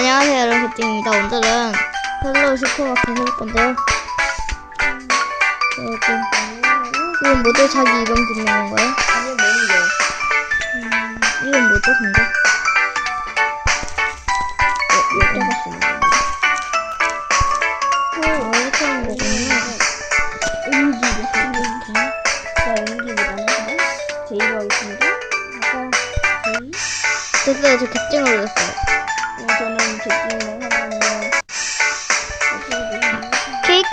안녕하세요 여러분 개띵입니다 오늘은 헬로 슈퍼마켓 해볼 건데요 여기 이건 모두 자기 이름 짓는 거예요? 아니 뭔데? 음, 이건 뭐죠 근데? 여자가 쓰는 거. 어 이렇게 하는 거군요 음기를 쓰는 거. 자 음기보다는 그냥 제이로 하겠습니다. 아까 제이. 됐어요 저 개띵을 올렸어요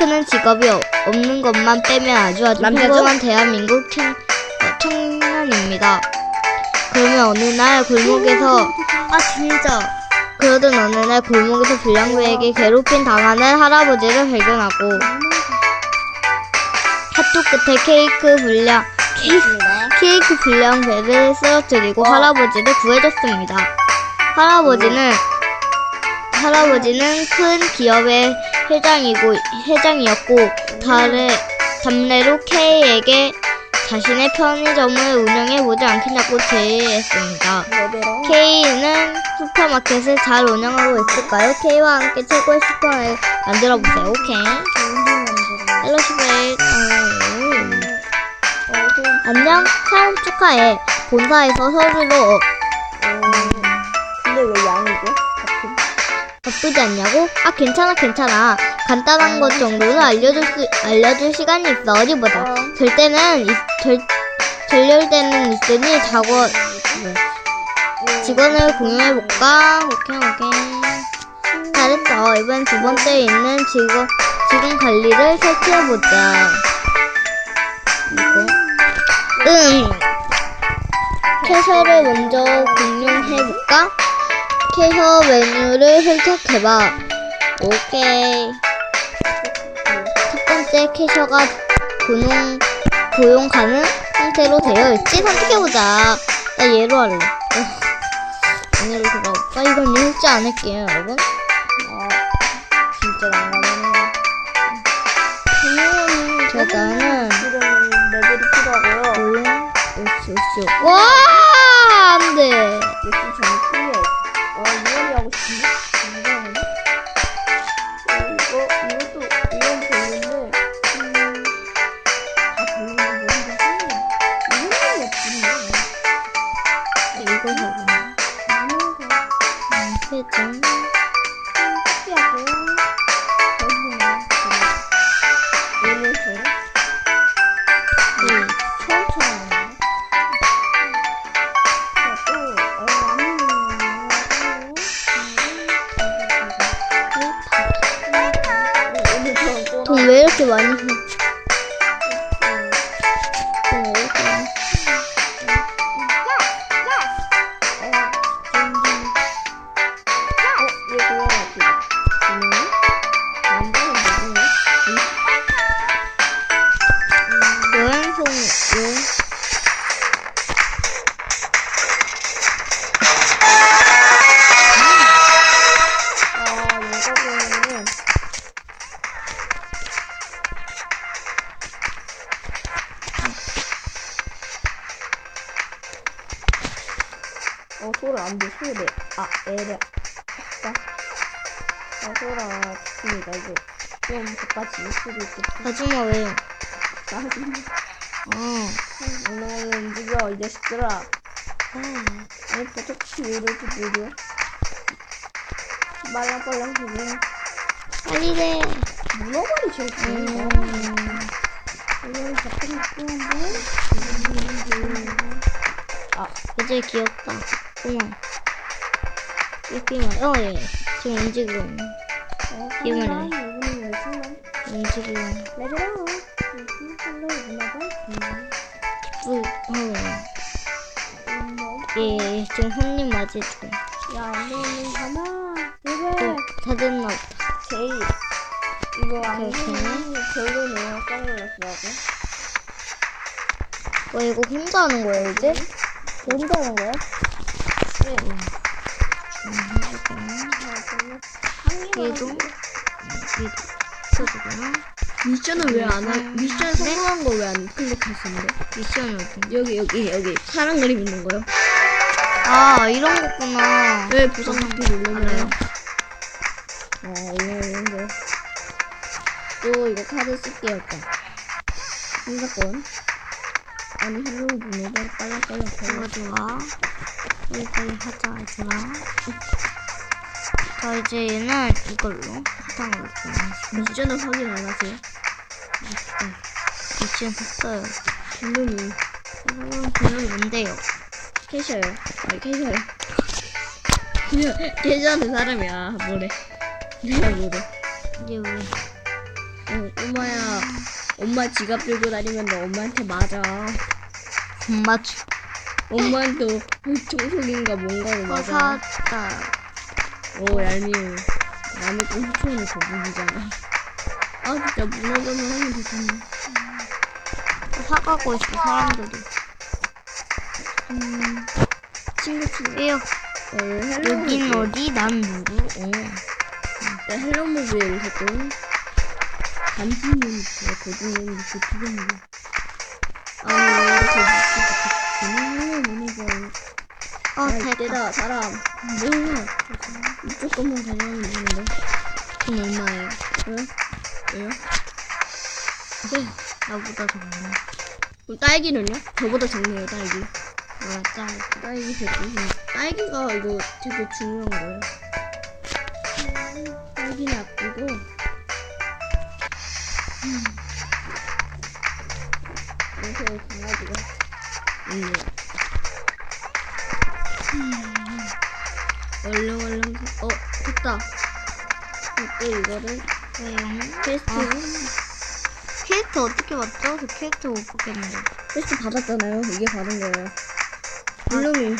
케이크는 직업이 어- 없는 것만 빼면 아주 아주 남자죠? 평범한 대한민국 청, 어, 청년입니다. 그러면 어느 날 골목에서 아 진짜 그러던 어느 날 골목에서 불량배에게 괴롭힘 당하는 할아버지를 발견하고 핫도 끝에 케이크 불량 케이크, 불량배를 쓰러뜨리고 할아버지를 구해줬습니다. 할아버지는 할아버지는 큰 기업의 회장이고 회장이었고 달에 담례로 K에게 자신의 편의점을 운영해 보지 않겠냐고 제의했습니다. K는 슈퍼마켓을 잘 운영하고 있을까요? K와 함께 최고의 슈퍼를 만들어 보세요. 오케이. 헬로 슈퍼의 안녕. 사업 축하해. 본사에서 서류로 바쁘지 않냐고? 아 괜찮아 괜찮아. 간단한 것 정도는 알려줄 수 알려줄 시간이 있어 어디 보자 어. 될 때는 있, 될, 될릴 때는 있으니 작업 직원을 공유해 볼까? 오케이 오케이. 잘했어. 이번 두 번째 있는 직원 직원 관리를 설치해 보자. 이거 응 캐셔를 먼저 공유해 볼까? 캐셔 메뉴를 선택해봐. 오케이. 첫 번째 캐셔가 고용, 고용 가능 상태로 되어 있지? 선택해보자. 나 얘로 할래. 어. 얘로 돌아올까? 이건 읽지 않을게요, 여러분. 아 진짜 난감하네. 저 나는 레벨이 필요하고요. 고용, 오쇼, 오쇼. 와! 안 돼. 其实。 왜 소래. 아, 에레. 아싸. 아, 소라, 좋습니다. 이거 좀 바빠질 수도 있겠다. 하지마, 왜요? 짜증나. 어. 오늘 움직여, 이 자식들아. 아. 아니, 버터치 왜 이렇게 느려? 말랑말랑 그냥 빨리 해. 물어버리죠, 음. 그냥. 이건 버터치 한번. 아, 이제 귀엽다. 고마워. 이렇게 말, 어, 예. 지금 움직이고 있네. 어, 지금 움직이고. 레벨업. 음, 뿌, 하고 있네. 뭐. 예, 예, 지금 손님 맞이해주고. 야, 안 되는 가마. 어, 레벨. 다 됐나 보다. 제이. 이거 안 오케이, 되면 별로네요. 선글라스라고. 어, 이거 혼자 하는 거예요, 이제? 혼자 하는 거야? 네. 얘도, 얘도 써주고요. 미션은 왜 안 하? 미션 성공한 거 왜 안 클릭하시는데? 미션 어디? 여기 여기 여기 사람 그림 있는 거요. 아, 이런 거구나. 왜 보상 받기 누르나요? 어, 이거, 이거. 또 이거 카드 쓸게요, 일단. 생각권. 아니, 헬로 문어발 빨리 빨리 좋아, 좋아. 빨리 하자, 얘들아. 자, 이제 얘는 이걸로 좀 미션을 확인 안 하세요? 미션 했어요. 블루미. 그럼 그냥 뭔데요? 캐셔요. 아니, 캐셔요. 그냥 캐셔하는 사람이야, 뭐래. 내가 뭐래. 이제 우리 어, 꼬마야. 엄마 지갑 들고 다니면 너 엄마한테 맞아. 엄마 주 엄마한테 청소기인가 뭔가를 맞아. 사다. 오, 얄미워. 남의 거 훔쳐오는 거북이잖아. 아, 진짜 문어발만 하면 되겠네. 사가고 있어, 사람들이. 음, 친구 친구. 에요, 어, 헬로 여긴 무비. 어디? 난 누구? 어. 나 헬로 무비에 있었거든. 단풍님, 거북님, 그 두번님. 아니, 이렇게 문어발. 어, 아, 됐다. 이때다, 사람. 뭐야. 것만 가져가면 되는데. 돈 얼마예요? 왜? 왜요? 나보다 적네. 그럼 딸기는요? 저보다 작네요, 딸기. 뭐야, 짱. 딸기 190. 딸기가 이거 되게 중요한 거예요. 딸기는 아끼고. 요새 강아지가 있 됐다. 또 이거를 왜요? 퀘스트 아. 퀘스트 어떻게 맞죠? 저 퀘스트 못 받겠는데. 퀘스트 받았잖아요. 이게 받은 거예요. 블루미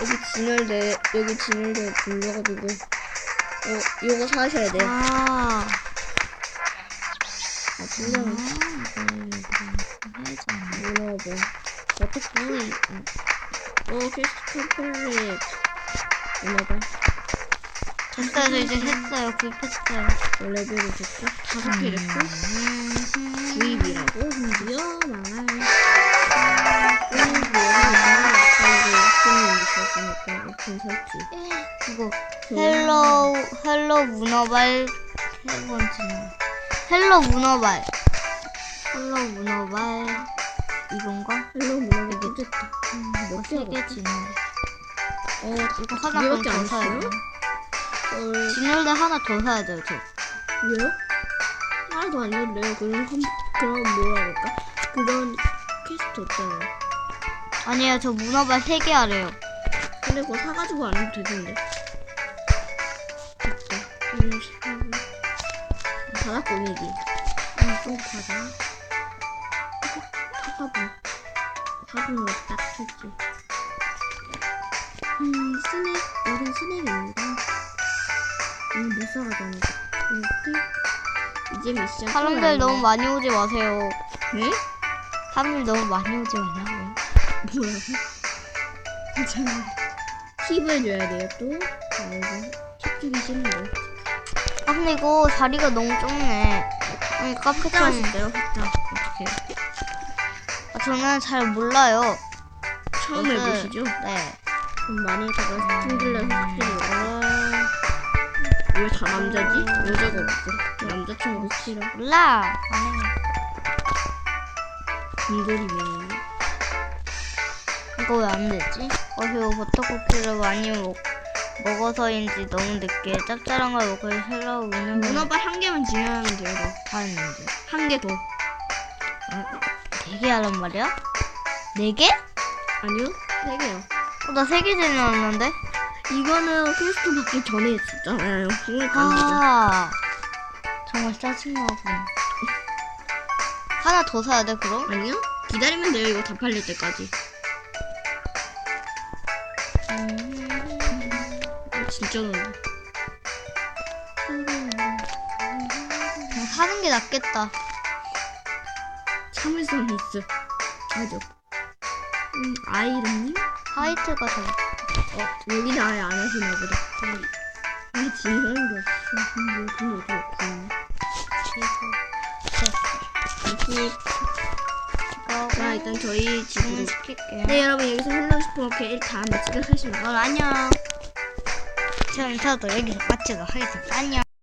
여기 진열대 여기 진열대 돌려가지고 어 이거 사셔야 돼 요. 아, 아 분명 음, 해야지. 문어볼 어떻게 어 퀘스트 컴플릿 문어볼 됐어요. 저 이제 했어요. 구입했어요. 레벨이 됐고 다섯 개 됐고 음, 구입이라고? 망할 손이 있었으니까 오픈 설치 이거. 헬로 헬로 문어발 세 번째는 헬로 문어발. 헬로 문어발. 이건가? 헬로 문어볼 됐다. 몇 개가 세개 지는 어 이거 두 하나 개밖에 더안 사야 진열대 하나 더 사야 돼요. 저. 왜요? 하나도 안 된대요 그럼 컴 그럼 뭐라 할까 그런 퀘스트 없잖아요 아니에요. 저 문어발 세 개 하래요. 근데 그거 사가지고 안 해도 되던데. 됐다. 음, 음. 바닥 꾸미기. 음, 또 바닥. 화분. 화분으로 딱 설치. 음, 스낵. 여긴 스낵입니다. 음, 못 사가자니. 이렇게. 이제 미션. 사람들 너무 많이 오지 마세요. 네? 사람들 너무 많이 오지 마냐고요. 뭐라고? 괜찮아. 팁을 줘야 돼요, 또. 아이고. 팁 주기 싫은데. 아 근데 이거 자리가 너무 좁네. 아니 있어요, 흑자. 어떻게. 아, 저는 잘 몰라요. 처음 해보시죠? 네. 그럼 많이 다가 스팅글러 스킬이라. 왜 다 남자지? 여자가 없어. 남자친구 싫어. 몰라. 안 해. 금돌이네. 이거 왜 안 되지? 어, 이거 버터쿠키를 많이 먹, 먹어서인지 너무 늦게 짭짤한 걸 먹고 헬로 오늘 문어발 한 개만 지나면 돼요, 너. 다 했는데. 한 개 더. 되게 하란 말이야? 네 개? 아니요? 세 개요. 어, 나세 개 지나왔는데? 이거는 퀘스트 받기 전에 했었잖아요. 그러니까. 아, 정말 짜증나군. 하나 더 사야 돼, 그럼? 아니요? 기다리면 돼요, 이거 다 팔릴 때까지. 진짜. 그냥 사는 게 낫겠다. 참을성이 있어. 맞아. 음, 아이름님? 화이트가 더. 어, 여기는 아예 안 하시나 보다. 아, 진짜인 게 없어. 음, 뭐, 그런 거 없구나. 자, 일단 저희 집으로. 시킬게요. 네, 여러분, 여기서 헬로 슈퍼마켓 다 마치도록 하겠습니다. 그럼 안녕. 그럼 저도 여기서 마치도록 하겠습니다. 안녕.